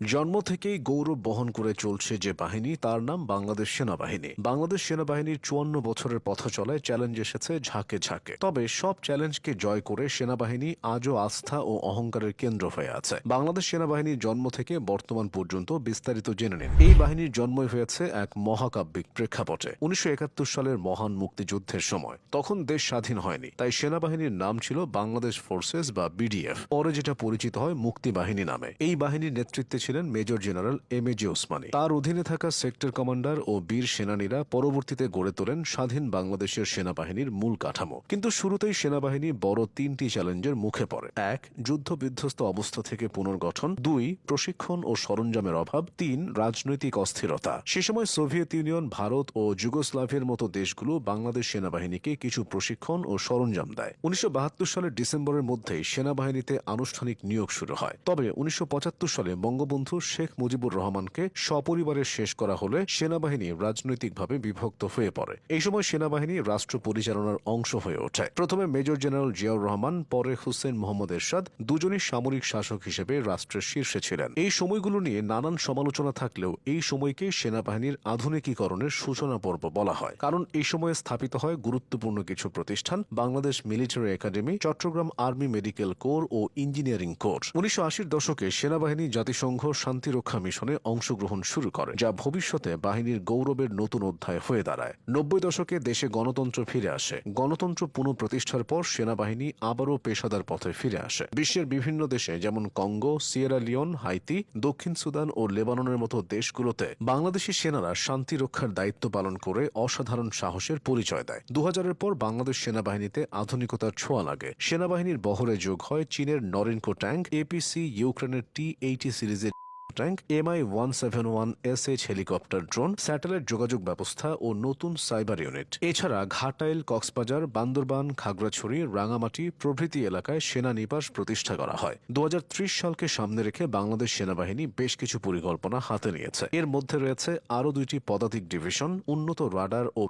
জন্ম থেকেই গৌরব বহন করে চলছে যে বাহিনী, তার নাম বাংলাদেশ সেনাবাহিনী। বাংলাদেশ সেনাবাহিনীর চুয়ান্ন বছরের পথ চলায় চ্যালেঞ্জ এসেছে ঝাঁকে ঝাঁকে। তবে সব চ্যালেঞ্জকে জয় করে সেনাবাহিনী আজও আস্থা ও অহংকারের কেন্দ্র হয়ে আছে। বাংলাদেশ সেনাবাহিনীর জন্ম থেকে বর্তমান পর্যন্ত বিস্তারিত জেনে নিন। এই বাহিনীর জন্মই হয়েছে এক মহাকাব্যিক প্রেক্ষাপটে। উনিশশো একাত্তর সালের মহান মুক্তিযুদ্ধের সময়। তখন দেশ স্বাধীন হয়নি, তাই সেনাবাহিনীর নাম ছিল বাংলাদেশ ফোর্সেস বা বিডিএফ। পরে যেটা পরিচিত হয় মুক্তি বাহিনী নামে। এই বাহিনীর নেতৃত্বে ছিলেন major general M A G Osmani তার অধীনে থাকা সেক্টর কমান্ডার ও বীর সেনানীরা পরবর্তীতে গড়ে তোলেন স্বাধীন বাংলাদেশের সেনাবাহিনীর মূল কাঠামো। কিন্তু শুরুতেই সেনাবাহিনী বড় তিনটি চ্যালেঞ্জের মুখে পড়ে। এক, যুদ্ধ বিধ্বস্ত অবস্থা থেকে পুনর্গঠন। দুই, প্রশিক্ষণ ও সরঞ্জামের অভাব। তিন, রাজনৈতিক অস্থিরতা। সে সময় সোভিয়েত ইউনিয়ন, ভারত ও যুগোস্লাভিয়ার মতো দেশগুলো বাংলাদেশ সেনাবাহিনীকে কিছু প্রশিক্ষণ ও সরঞ্জাম দেয়। উনিশশো বাহাত্তর সালের ডিসেম্বরের মধ্যেই সেনাবাহিনীতে আনুষ্ঠানিক নিয়োগ শুরু হয়। তবে উনিশশো পঁচাত্তর সালে বঙ্গবন্ধু শেখ মুজিবুর রহমানকে সপরিবারে শেষ করা হলে সেনাবাহিনী রাজনৈতিকভাবে বিভক্ত হয়ে পড়ে। এই সময় সেনাবাহিনী রাষ্ট্র পরিচালনার অংশ হয়ে ওঠে। প্রথমে মেজর জেনারেল জিয়াউর রহমান, পরে হুসেন মোহাম্মদ এরশাদ, দুজনই সামরিক শাসক হিসেবে রাষ্ট্রের শীর্ষে ছিলেন। এই সময়গুলো নিয়ে নানান সমালোচনা থাকলেও এই সময়কে সেনাবাহিনীর আধুনিকীকরণের সূচনা পর্ব বলা হয়। কারণ এই সময়ে স্থাপিত হয় গুরুত্বপূর্ণ কিছু প্রতিষ্ঠান, Bangladesh military academy, Chattogram army medical corps ও ইঞ্জিনিয়ারিং কোর উনিশশো দশকে সেনাবাহিনী জাতিসংঘ শান্তিরক্ষা মিশনে অংশগ্রহণ শুরু করে, যা ভবিষ্যতে বাহিনীর গৌরবের নতুন অধ্যায় হয়ে দাঁড়ায়। নব্বই দশকে দেশে গণতন্ত্র ফিরে আসে। গণতন্ত্র পুনঃপ্রতিষ্ঠার পর সেনাবাহিনী আবারও পেশাদার পথে ফিরে আসে। বিশ্বের বিভিন্ন দেশে, যেমন কঙ্গো, সিয়েরা লিওন, হাইতি, দক্ষিণ সুদান ও লেবাননের মতো দেশগুলোতে বাংলাদেশি সেনারা শান্তি রক্ষার দায়িত্ব পালন করে অসাধারণ সাহসের পরিচয় দেয়। দু হাজারের পর বাংলাদেশ সেনাবাহিনীতে আধুনিকতার ছোঁয়া লাগে। সেনাবাহিনীর বহরে যোগ হয় চীনের নরেনকো ট্যাঙ্ক এপিসি ইউক্রেনের টি এইটি সিরিজের tank, MI one seven one S H helicopter, drone, satellite যোগাযোগ ব্যবস্থা ও নতুন সাইবার ইউনিট। এছাড়া ঘাটাইল, কক্সবাজার, বান্দরবান, খাগড়াছড়ি, রাঙামাটি প্রভৃতি এলাকায় সেনা নিবাস প্রতিষ্ঠা করা হয়। দু হাজার ত্রিশ সালকে সামনে রেখে বাংলাদেশ সেনাবাহিনী বেশ কিছু পরিকল্পনা হাতে নিয়েছে। এর মধ্যে রয়েছে আরও দুইটি পদাতিক ডিভিশন, উন্নত রাডার ও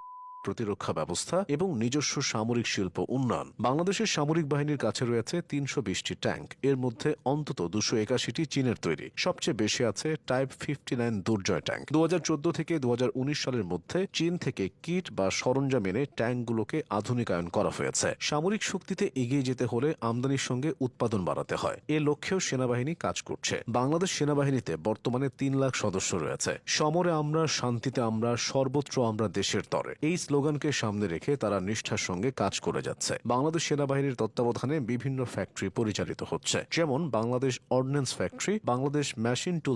প্রতিরক্ষা ব্যবস্থা এবং নিজস্ব সামরিক শিল্প উন্নয়ন। বাংলাদেশের সামরিক বাহিনীর কাছে রয়েছে তিনশো বিশটি ট্যাঙ্ক। এর মধ্যে অন্তত দুশো একাশিটি চীনের তৈরি। সবচেয়ে বেশি আছে type fifty nine Durjoy tank. দুহাজার চোদ্দ থেকে দুহাজার উনিশ সালের মধ্যে চীন থেকে কিট বা সরঞ্জাম এনে ট্যাঙ্কগুলোকে আধুনিকায়ন করা হয়েছে। সামরিক শক্তিতে এগিয়ে যেতে হলে আমদানির সঙ্গে উৎপাদন বাড়াতে হয়। এ লক্ষ্যেও সেনাবাহিনী কাজ করছে। বাংলাদেশ সেনাবাহিনীতে বর্তমানে তিন লাখ সদস্য রয়েছে। সমরে আমরা, শান্তিতে আমরা, সর্বত্র আমরা দেশের তরে। এই স্লোগানকে সামনে রেখে তারা নিষ্ঠার সঙ্গে কাজ করে যাচ্ছে। বাংলাদেশ সেনাবাহিনীর তত্ত্বাবধানে বিভিন্ন ফ্যাক্টরি পরিচালিত হচ্ছে। যেমন Bangladesh ordnance factory, Bangladesh machine tool